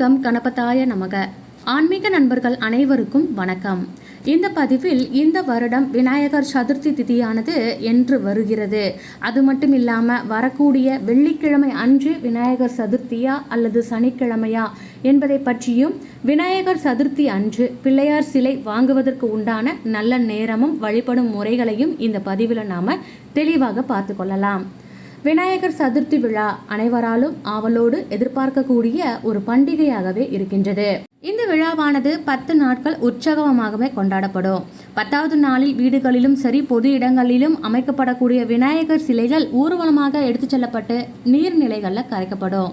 Come கணபதாய நமக. ஆன்மீக நண்பர்கள் அனைவருக்கும் வணக்கம். இந்த பதிவில் இந்த வருடம் விநாயகர் சதுர்த்தி திதியானது என்று வருகிறது. அது மட்டும் இல்லாமல் வரக்கூடிய வெள்ளிக்கிழமை அன்று விநாயகர் சதுர்த்தியா அல்லது சனிக்கிழமையா என்பதை பற்றியும் விநாயகர் சதுர்த்தி அன்று பிள்ளையார் சிலை வாங்குவதற்கு உண்டான நல்ல நேரமும் வழிபடும் முறைகளையும் இந்த பதிவில் நாம் தெளிவாக பார்த்து கொள்ளலாம். விநாயகர் சதுர்த்தி விழா அனைவராலும் ஆவலோடு எதிர்பார்க்கக்கூடிய ஒரு பண்டிகையாகவே இருக்கின்றது. இந்த விழாவானது பத்து நாட்கள் உற்சவமாகவே கொண்டாடப்படும். பத்தாவது நாளில் வீடுகளிலும் சரி பொது இடங்களிலும் அமைக்கப்படக்கூடிய விநாயகர் சிலைகள் ஊர்வலமாக எடுத்துச் செல்லப்பட்டு நீர்நிலைகளில் கரைக்கப்படும்.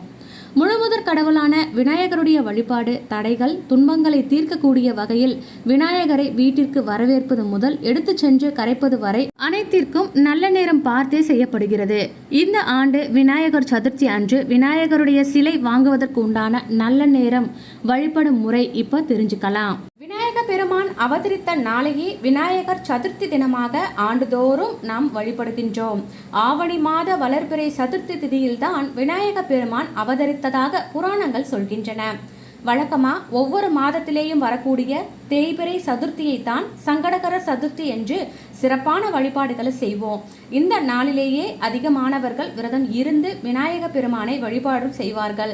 முழுமுதற் கடவுளான விநாயகருடைய வழிபாடு தடைகள் துன்பங்களை தீர்க்கக்கூடிய வகையில் விநாயகரை வீட்டிற்கு வரவேற்பது முதல் எடுத்துச் சென்று கரைப்பது வரை அனைத்திற்கும் நல்ல நேரம் பார்த்தே செய்யப்படுகிறது. இந்த ஆண்டு விநாயகர் சதுர்த்தி அன்று விநாயகருடைய சிலை வாங்குவதற்கு உண்டான நல்ல நேரம் வழிபடும் முறை இப்போ தெரிஞ்சுக்கலாம். விநாயகர் பெருமான் அவதரித்த நாளையே விநாயகர் சதுர்த்தி தினமாக ஆண்டுதோறும் நாம் வழிபடுகின்றோம். ஆவணி மாத வளர்பிறை சதுர்த்தி திதியில்தான் விநாயக பெருமான் அவதரித்ததாக புராணங்கள் சொல்கின்றன. வழக்கமா ஒவ்வொரு மாதத்திலேயும் வரக்கூடிய தேய்பிறை சதுர்த்தியை தான் சங்கடகர சதுர்த்தி என்று சிறப்பான வழிபாடுகளை செய்வோம். இந்த நாளிலேயே அதிகமானவர்கள் விரதம் இருந்து விநாயக பெருமானை வழிபாடும் செய்வார்கள்.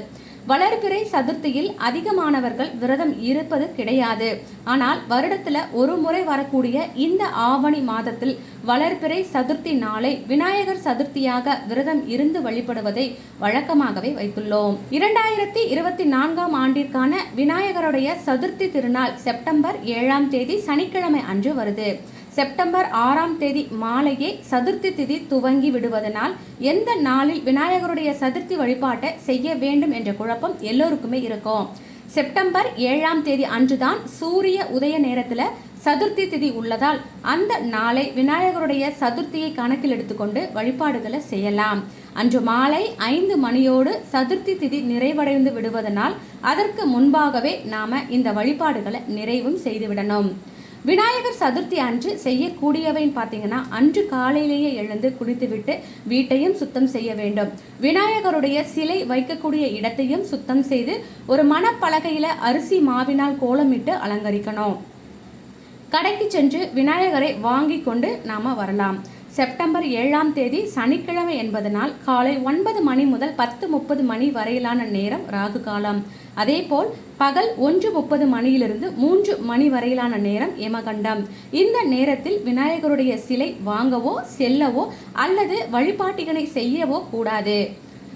வளர்பிறை சதுர்த்தியில் அதிகமானவர்கள் விரதம் இருப்பது கிடையாது. ஆனால் வருடத்தில் ஒரு முறை வரக்கூடிய இந்த ஆவணி மாதத்தில் வளர்பிறை சதுர்த்தி நாளை விநாயகர் சதுர்த்தியாக விரதம் இருந்து வழிபடுவதை வழக்கமாகவே வைத்துள்ளோம். இரண்டாயிரத்தி இருபத்தி நான்காம் ஆண்டிற்கான விநாயகருடைய சதுர்த்தி திருநாள் செப்டம்பர் ஏழாம் தேதி சனிக்கிழமை அன்று வருது. செப்டம்பர் ஆறாம் தேதி மாலையே சதுர்த்தி திதி துவங்கி விடுவதனால் எந்த நாளில் விநாயகருடைய சதுர்த்தி வழிபாட்டை செய்ய வேண்டும் என்ற குழப்பம் எல்லோருக்குமே இருக்கும். செப்டம்பர் ஏழாம் தேதி அன்றுதான் சூரிய உதய நேரத்தில் சதுர்த்தி திதி உள்ளதால் அந்த நாளை விநாயகருடைய சதுர்த்தியை கணக்கில் எடுத்துக்கொண்டு வழிபாடுகளை செய்யலாம். அன்று மாலை ஐந்து மணியோடு சதுர்த்தி திதி நிறைவடைந்து விடுவதனால் அதற்கு முன்பாகவே நாம இந்த வழிபாடுகளை நிறைவும் செய்துவிடணும் விநாயகர் சதுர்த்தி அன்று செய்யக்கூடியவைன்னு பார்த்தீங்கன்னா அன்று காலையிலேயே எழுந்து குளித்துவிட்டு வீட்டையும் சுத்தம் செய்ய வேண்டும். விநாயகருடைய சிலை வைக்கக்கூடிய இடத்தையும் சுத்தம் செய்து ஒரு மணப்பலகையில் அரிசி மாவினால் கோலமிட்டு அலங்கரிக்கணும். கடைக்கு சென்று விநாயகரை வாங்கி கொண்டு நாம் வரலாம். செப்டம்பர் ஏழாம் தேதி சனிக்கிழமை என்பதனால் காலை ஒன்பது மணி முதல் பத்து முப்பது மணி வரையிலான நேரம் ராகு காலம். அதேபோல் பகல் ஒன்று முப்பது மணியிலிருந்து மூன்று மணி வரையிலான நேரம் யமகண்டம். இந்த நேரத்தில் விநாயகருடைய சிலை வாங்கவோ செல்லவோ அல்லது வழிபாட்டிகளை செய்யவோ கூடாது.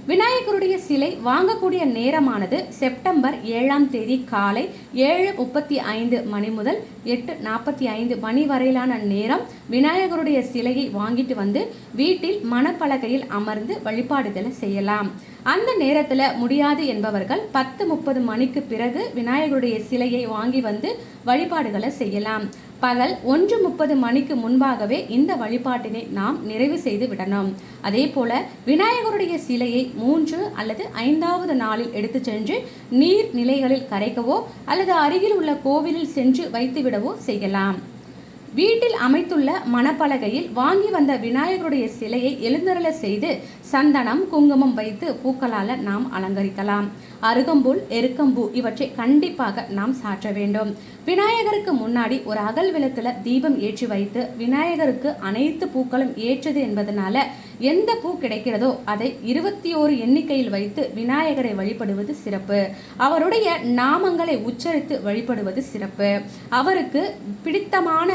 விநாயகருடைய சிலை வாங்கக்கூடிய நேரமானது செப்டம்பர் ஏழாம் தேதி காலை ஏழு முப்பத்தி ஐந்து மணி முதல் எட்டு நாற்பத்தி ஐந்து மணி வரையிலான நேரம் விநாயகருடைய சிலையை வாங்கிட்டு வந்து வீட்டில் மணப்பலகையில் அமர்ந்து வழிபாடுகளை செய்யலாம். அந்த நேரத்தில் முடியாது என்பவர்கள் பத்து முப்பது மணிக்கு பிறகு விநாயகருடைய சிலையை வாங்கி வந்து வழிபாடுகளை செய்யலாம். பகல் ஒன்று முப்பது மணிக்கு முன்பாகவே இந்த வழிபாட்டினை நாம் நிறைவு செய்து விடணும். அதே போல விநாயகருடைய சிலையை மூன்று அல்லது ஐந்தாவது நாளில் எடுத்து சென்று நீர் நிலைகளில் கரைக்கவோ அல்லது அருகில் உள்ள கோவிலில் சென்று வைத்துவிடவோ செய்யலாம். வீட்டில் அமைத்துள்ள மணப்பலகையில் வாங்கி வந்த விநாயகருடைய சிலையை எழுந்தருள செய்து சந்தனம் குங்குமம் வைத்து பூக்களால் நாம் அலங்கரிக்கலாம். அருகம்புல் எருக்கம்பூ இவற்றை கண்டிப்பாக நாம் சாற்ற வேண்டும். விநாயகருக்கு முன்னாடி ஒரு அகல் விளக்கில் தீபம் ஏற்றி வைத்து விநாயகருக்கு அனைத்து பூக்களும் ஏற்றது என்பதனால எந்த பூ கிடைக்கிறதோ அதை இருபத்தி ஓரு எண்ணிக்கையில் வைத்து விநாயகரை வழிபடுவது சிறப்பு. அவருடைய நாமங்களை உச்சரித்து வழிபடுவது சிறப்பு. அவருக்கு பிடித்தமான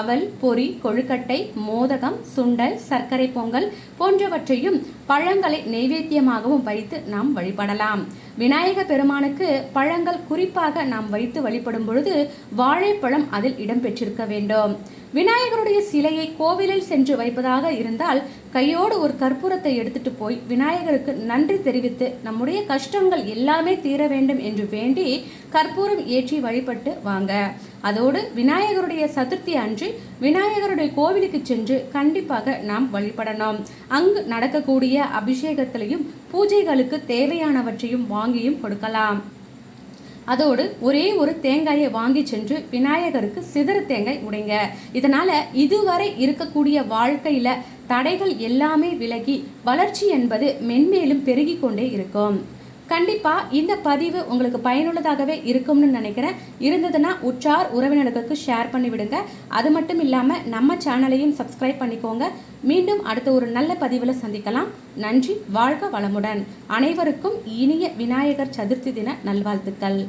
அவல் பொறி கொழுக்கட்டை மோதகம் சுண்டல் சர்க்கரை பொங்கல் போன்றவற்றையும் பழங்களை நைவேத்தியமாகவும் வைத்து நாம் வழிபடலாம். விநாயக பெருமானுக்கு பழங்கள் குறிப்பாக நாம் வைத்து வழிபடும் பொழுது வாழைப்பழம் அதில் இடம்பெற்றிருக்க வேண்டும். விநாயகருடைய சிலையை கோவிலில் சென்று வைப்பதாக இருந்தால் கையோடு ஒரு கற்பூரத்தை எடுத்துட்டு போய் விநாயகருக்கு நன்றி தெரிவித்து நம்முடைய கஷ்டங்கள் எல்லாமே தீர வேண்டும் என்று வேண்டி கற்பூரம் ஏற்றி வழிபட்டு வாங்க. அதோடு விநாயகருடைய சதுர்த்தி அன்று விநாயகருடைய கோவிலுக்கு சென்று கண்டிப்பாக நாம் வழிபடணும். அங்கு நடக்கக்கூடிய அபிஷேகத்திலையும் பூஜைகளுக்கு தேவையானவற்றையும் வாங்கியும் கொடுக்கலாம். அதோடு ஒரே ஒரு தேங்காயை வாங்கி சென்று விநாயகருக்கு சிதறு தேங்காய் உடைங்க. இதனால இதுவரை இருக்கக்கூடிய வாழ்க்கையில தடைகள் எல்லாமே விலகி வளர்ச்சி என்பது மென்மேலும் பெருகி கொண்டே இருக்கும். கண்டிப்பாக இந்த பதிவு உங்களுக்கு பயனுள்ளதாகவே இருக்கும்னு நினைக்கிறேன். இருந்ததுன்னா உற்றார் உறவினர்களுக்கு ஷேர் பண்ணி விடுங்க அது மட்டும் இல்லாமல் நம்ம சேனலையும் சப்ஸ்கிரைப் பண்ணிக்கோங்க. மீண்டும் அடுத்த ஒரு நல்ல பதிவில் சந்திக்கலாம். நன்றி வாழ்க வளமுடன். அனைவருக்கும் இனிய விநாயகர் சதுர்த்தி தின நல்வாழ்த்துக்கள்.